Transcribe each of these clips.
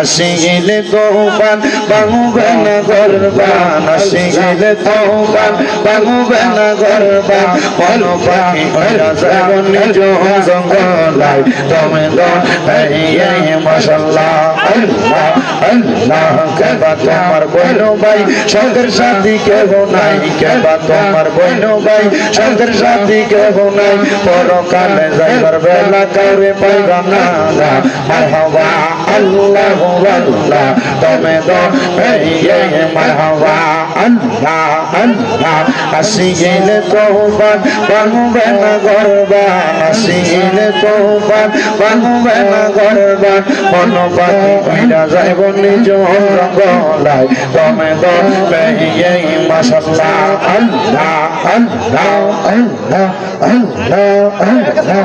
আসিলে তোফান ভাঙবে না গরবান। আসিলে তোফান ভাঙবে না গরবান। বল পাখি হইরা যাব নিজ জঙ্গলায় তুমি তো এই মাশাল্লাহ, আল্লাহ আল্লাহ, কেবা তোমার বইল ভাই। সঙ্গের সাথী কেহ নাই, কেবা তোমার বইল ভাই। সঙ্গের সাথী কেহ নাই, পরকালে যাইবার বেলা কাউরে পাইবা না। মারহাবা। अल्लाह अल्लाह तमे दो ये मरहबा अल्लाह अल्लाह असीन तोबत बनबन गरबा असीन तोबत बनबन गरबा बनबन কইরা যাইব নিজ রঙ্গলাই তমে দো পেয়ে মাশাল্লাহ আল্লাহ আল্লাহ আল্লাহ আল্লাহ আল্লাহ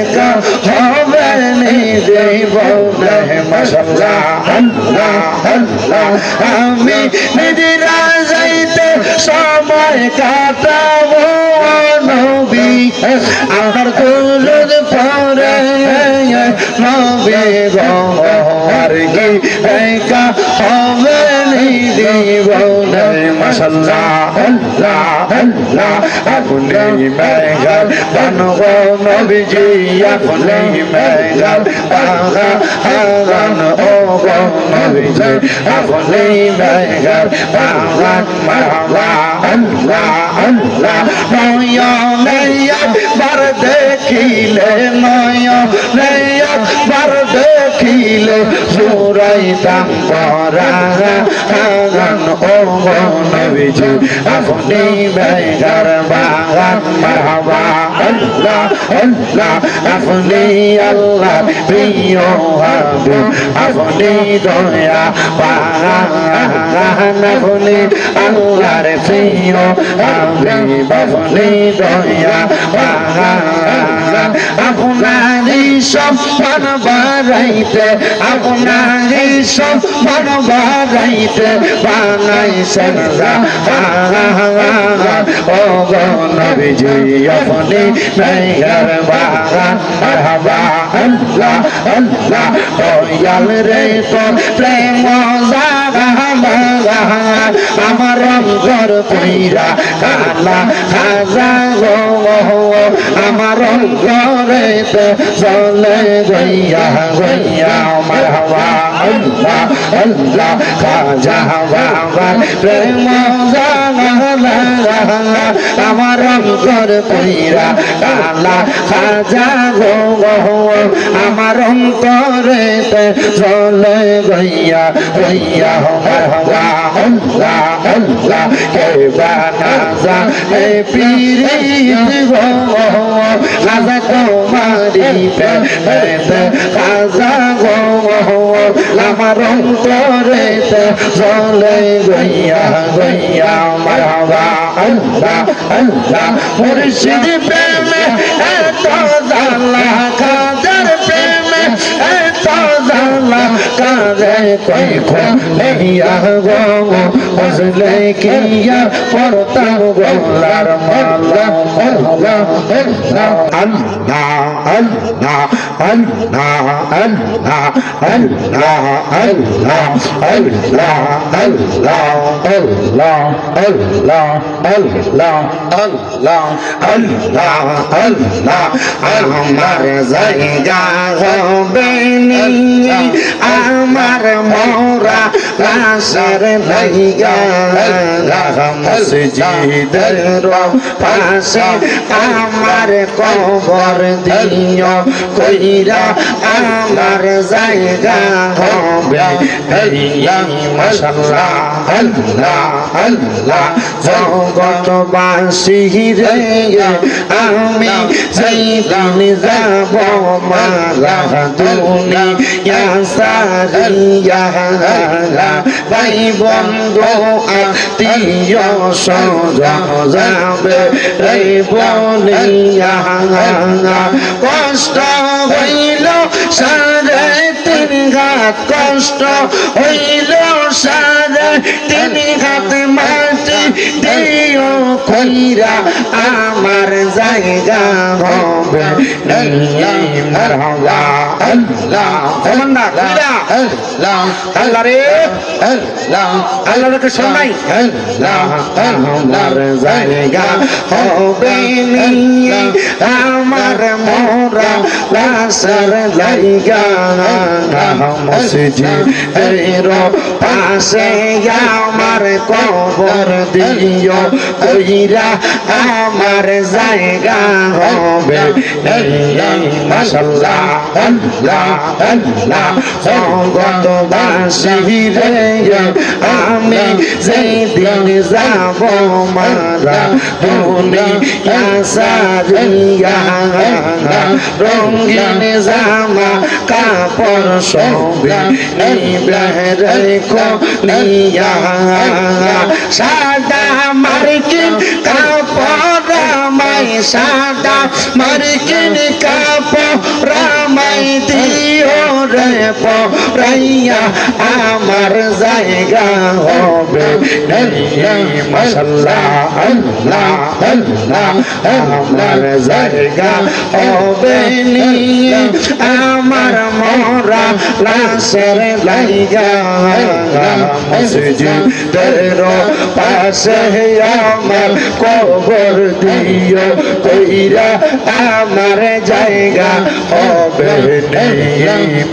আমি নিজেরা যাইতে সময় কাটাবো নবী। আমার কুলুদ পরে নবী গো আর কি হবে? আপনি মেঘাল বানব নবীজি আপনি মেঘাল বাঘা হাগান ও নবীজি আপনি মেঘাল বাগান মারবা আল্লাহ আল্লাহ নয়নে একবার দেখিলে নয়নে একবার দেখিলে জোরাইতাম পরাগান ও নবীজি আপনি বেগার বাগান মারহাবা আল্লাহ আল্লাহ আপনি আল্লাহ প্রিয় হাবু আপনি দয়া পাগান আপনি আল্লাহর প্রিয় হাবিব আপনি দয়া আপনার এই সম্মান বাড়াইতে আপনার এই সম্মান বাড়াইতে বানাইছেন ও গণবিজি আপনি মেয়ার বাগান আল্লাহ আল্লাহ, দয়াল রে তো প্রেম আমার অঙ্গর পৈরা কালা খাজা গো আমার অঙ্গ صليت صليت وياه وياه مرحبا الله الله خاجه بابا في موزان الله আমার অন্তর পইরা কালা খাজা গো আমার অন্তরেতে চলে গইয়া গইয়া মারহাবা আল্লাহ আল্লাহ কে বানাজা এ পীরিত গো খাজা তোমারি পেতে খাজা গো আমার অন্তরেতে চলে গইয়া গইয়া আল্লাহ মুর্শিদ প্রেমে এত জাল্লা কাদের প্রেমে এত জাল্লা কাদের কই খো নেইয়া গো বুঝলে কিয়া পড়তাম গোলার মালা আল্লাহ আল্লাহ আল্লাহ আল্লাহ আমার জায়গা হবে আমার মোরা লাশের লাইগা। মসজিদের পাশে আমার কবর দিও কইরা আমার জায়গা হবে। মাশাআল্লাহ আল্লাহ আল্লাহ। জগৎবাসী রে আমি সেই দিন যাব মারা দুনিয়া সারিয়া। ভাই বন্ধু আত্মীয় যাবে রে বলিয়া কষ্ট হইল সারে তিন ঘাত কষ্ট হইল সারে তিন ঘাত মাটি দিও কইরা আমার জায়গা হবে। আমার জায়গা হবে আমার মোরা লাশের জায়গা। মসজিদের পাশে আমার কবর দিও কইরা আমার জায়গা হবে মাশাল্লাহ আল্লাহ আল্লাহ জগৎবাসী রে আমি যেদিন যাব মারা দুনিয়া সারিয়া রঙিন জামা কাপড় সবে নিয়া সাদা মার্কিন কাপড় রামাই সাদা মার্কিন কাপড় রামাই দিও রে পরাইয়া, আমার জায়গা হবে। মশাল্লাহ, আল্লাহ আল্লাহ, আমার জায়গা হবে। আমার মরা লাশের লাইগা মসজিদের পাশে আমার কবর দিও কইরা আমার জায়গা হবে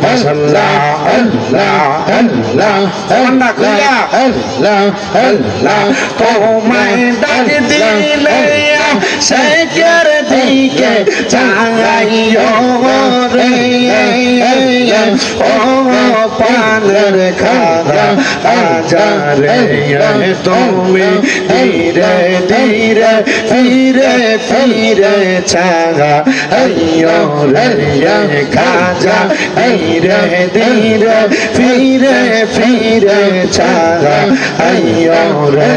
মশাল্লাহ আল্লাহ আল্লাহ আল্লাহ আল্লাহ আল্লাহ তোমায় ডাক দিলে সেকের দিকে চাঙাইও রে। ও পানের খাদা আজারে তুমি ধীরে ধীরে ফিরে ফিরে চাগা আইও রে খাজা ধীরে ধীরে ফিরে ফিরে চাগা আইও রে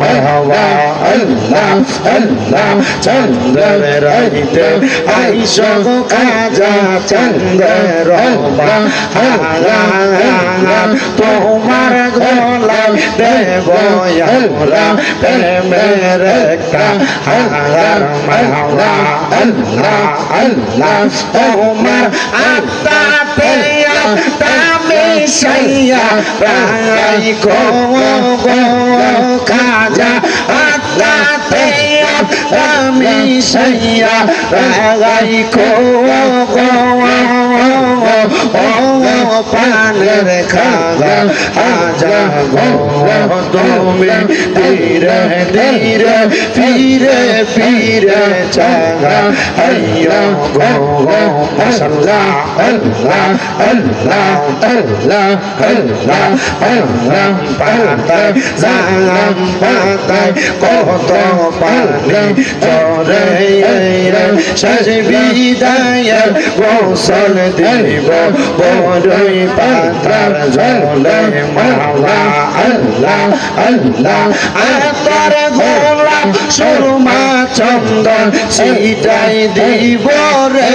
মাহবা আল্লাহ আল্লাহ চন্দ্র রহিতে আইসো কাজা চন্দ্র তোমার গোলা দেব প্রেমের হার মাওলা আল্লাহ আল্লাহ, তোমার আত্মাতে আত্মা সাইয়া রাই গো গো খাজা। আত্মাতে আমি সাইয়া রাই গো পানের খাগা আজা গো তুমি ধীরে ধীরে, ফিরে ফিরে চাগা। আইয়া গো মশাল্লাহ আল্লাহ আল্লাহ আল্লাহ আল্লাহ আল্লাহ, পাতায় জাম পাতায়, কত পানি চরে শেষ বিদায় গোসল দিব বড়ই পাতার জলে মাওলা সুরমা চন্দন সিটাই দিব রে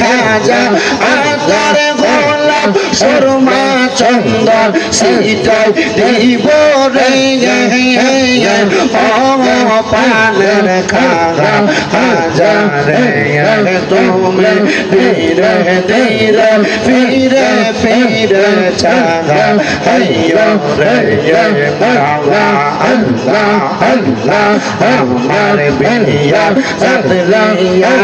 খাজা আতর গোলাপ সুরমা চন্দন সিটাই দিব রে ও পানের তুমি ধীরে ধীরে ফিরে ফিরে চাগা হাইয়ো রে মাওলা আল্লাহ আল্লাহ আমার বিয়া সাদলাইয়া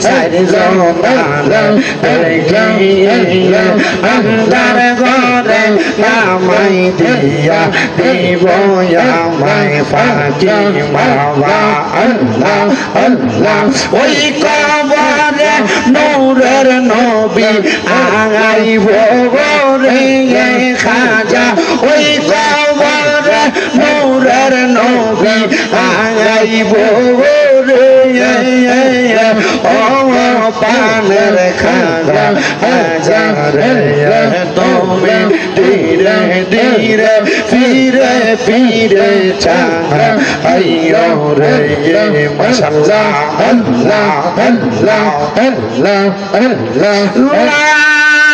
সারি জমানা দেখিয়া আন্দার ঘরে নামাই দিয়া দিব আমায় ফাঁকি মাওলা আল্লাহ আল্লাহ ওই কবরে নৌরের নবী আগাইব রে খাজা। ওই কবরে নৌরের নবী আইব রে ও পানের খাজা হাজারে তুমি ধীরে ধীরে ফিরে ফিরে চাহা আইয়ো রে মাশাআল্লাহ আল্লাহ আল্লাহ আল্লাহ আল্লাহ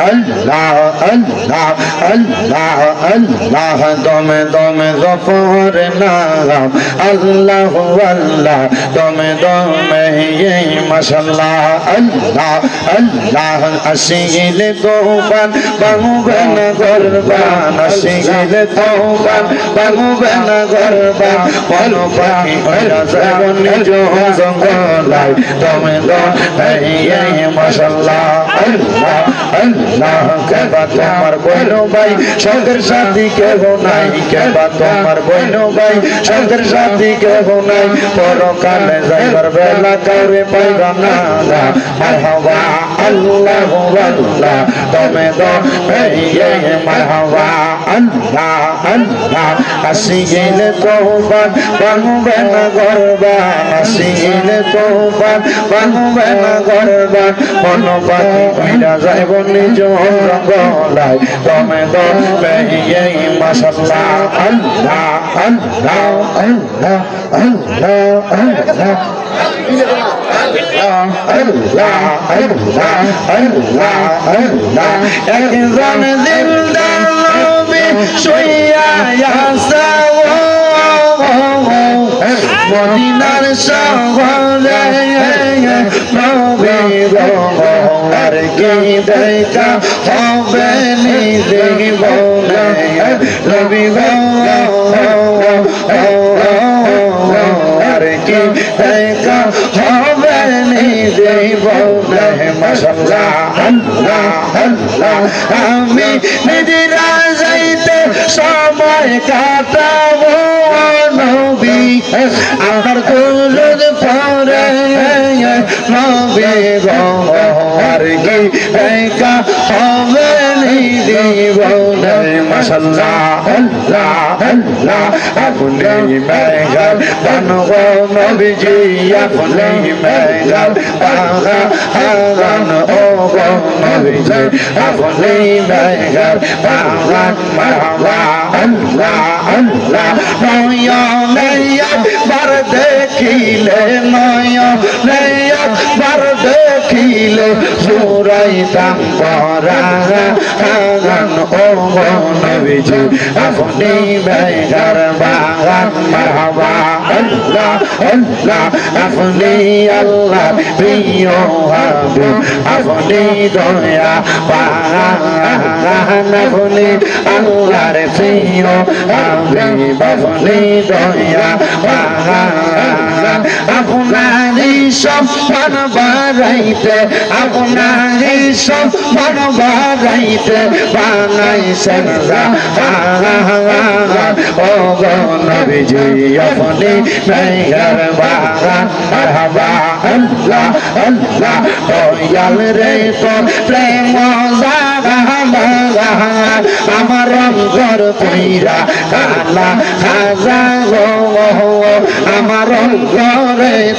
আল্লাহ আল্লাহ দমে দমে গফর নাম আল্লাহ আল্লাহ দমে দমে মাশাল্লাহ আল্লাহ আল্লাহ আসিলে তোফান বাহুবে না গরবান আসিলে তোফান বাহুবে না গরবান বল পাখি ওরা যাব নিজ জঙ্গলায় দমে দমে মাশাল্লাহ আল্লাহ আল্লাহ কেবা তোমার বইন ভাই, সঙ্গের সাথী কেহ নাই। কেবা তোমার বইন ভাই, সঙ্গের সাথী কেহ নাই। পরকালে যাইবার বেলা কাউরে পাইবা না মারহাবা আল্লাহ আল্লাহ, তুমি তো মারহাবা আল্লাহ আল্লাহ। আসি গেলে তোফান বানুবে না গরবান আসিল তোবার বাহুবে না গরবার মন পাখি কইরা যাইব নিজ রঙ্গলায় তমে দমে এই মাশাল্লাহ, আল্লাহ আল্লাহ আল্লাহ আল্লাহ আল্লাহ। একজন জিন্দা নবী মদিনার শহরে নবী আর কি দেখা হবে নিজে বলে? নবী আর কি দেখা হবে নিজে বলে? মশাল্লাহ আল্লাহ আমি নিজেরা যাইতে সময় নবী আমার কুলুদ পরে নবী আর কি একা হবে আপনি মেঘাল বানব নবীজি আপনি মেঘাল বাগান ও গো নবীজি আপনি মেঘাল বাগান মারহাবা আল্লাহ আল্লাহ দেখিলে জোরাইতাম পরাগান ও নবীজি আপনি মেঘার বাগান মারহাবা আল্লাহ আল্লাহ, আপনি আল্লাহ প্রিয় হাবি আপনি দয়া পাগান আপনি আল্লাহর প্রিয় হাবি আপনি দয়া পাগান আপনারই সম্মান বাড়াইতে আপনারই সম্মান বাড়াইতে বানাইছেন ও গো নবীজি, আপনি বাগান মারহাবা, আল্লাহ আল্লাহ, দয়াল রে তো প্রেম আমার অন্তর পইরা কালা খাজা গো আমার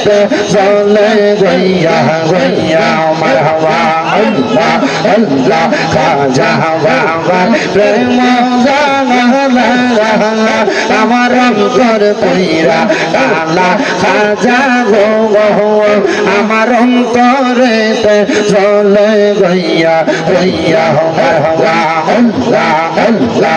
তো চলে গইয়া গইয়া মারহাবা আল্লাহ আল্লাহ, খাজা বাবা প্রেম আমার অন্তর পইরা কালা খাজা গো আমার অন্তরে চলে গইয়া গইয়া মারহাবা আল্লাহ আল্লাহ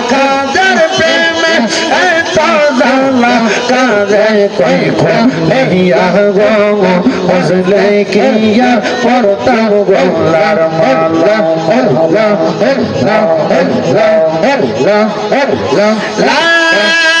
কাদের প্রেমে এত জালা রে কই নেহিয়া গো বুঝলে কিয়া পড়তাম গোলার মালা লা লা লা লা লা